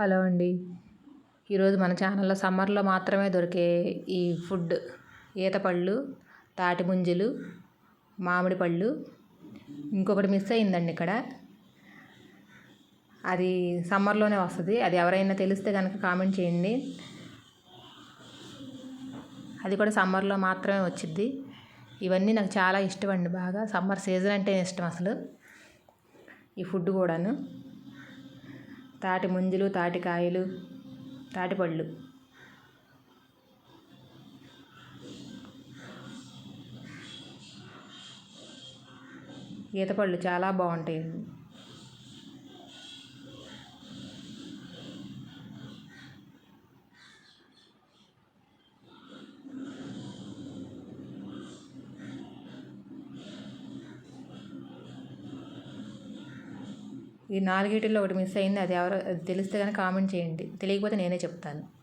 Hello అండి. ఈరోజు మన ఛానల్లో సమ్మర్లో మాత్రమే దొరికే ఈ ఫుడ్. ఈతపళ్ళు తాటి ముంజలు మామిడి పళ్ళు. ఇంకొకటి మిస్ అయిందండి ఇక్కడ. అది సమ్మర్లోనే వస్తుంది. అది ఎవరైనా తెలిస్తే కనుక కామెంట్ చేయండి. అది కూడా సమ్మర్లో మాత్రమే వచ్చింది ఇవన్నీ నాకు చాలా ఇష్టం అండి బాగా. సమ్మర్ సీజన్ అంటే ఇష్టం అసలు. ఈ ఫుడ్ కూడాను. తాటి ముంజలు తాటికాయలు తాటిపళ్ళు ఈతపళ్ళు చాలా బాగుంటాయి. ఈ నాలుగిటిలో ఒకటి మిస్ అయింది అది ఎవరో తెలిస్తే కానీ కామెంట్ చేయండి. తెలియకపోతే నేనే చెప్తాను.